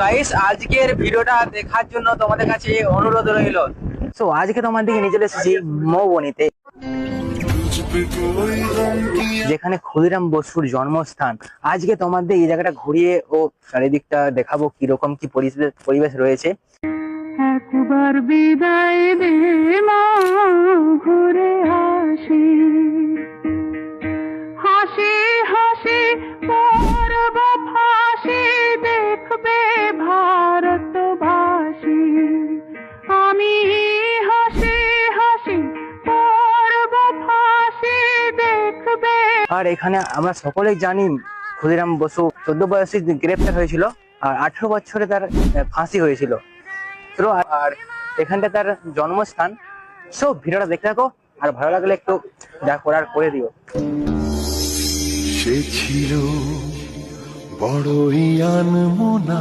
Guys আজকের ভিডিওটা দেখার জন্য তোমাদের কাছে অনুরোধ রইল। সো আজকে তোমাদেরকে নিয়ে চলে এসেছি মৌবনিতে। যেখানে ক্ষুদিরাম বসুর জন্মস্থান। আজকে তোমাদের এই জায়গাটা ঘুরিয়ে ও চারিদিকটা দেখাবো কীরকম কি পরিবেশ রয়েছে। একবার বিদায় দে মা ভারতবাসী আমি হাসি হাসি পরব ফাঁসি দেখবে। আর এখানে আমরা সকলেই জানি ক্ষুদিরাম বসু চোদ্দ বয়সে গ্রেপ্তার হয়েছিল আর আঠারো বছরে তার ফাঁসি হয়েছিল। তো আর এখানটা তার জন্মস্থান। সব ভিডিওটা দেখতে থাকো আর ভালো লাগলে একটু যা করার করে দিও। সে ছিল বড়ই আনমনা।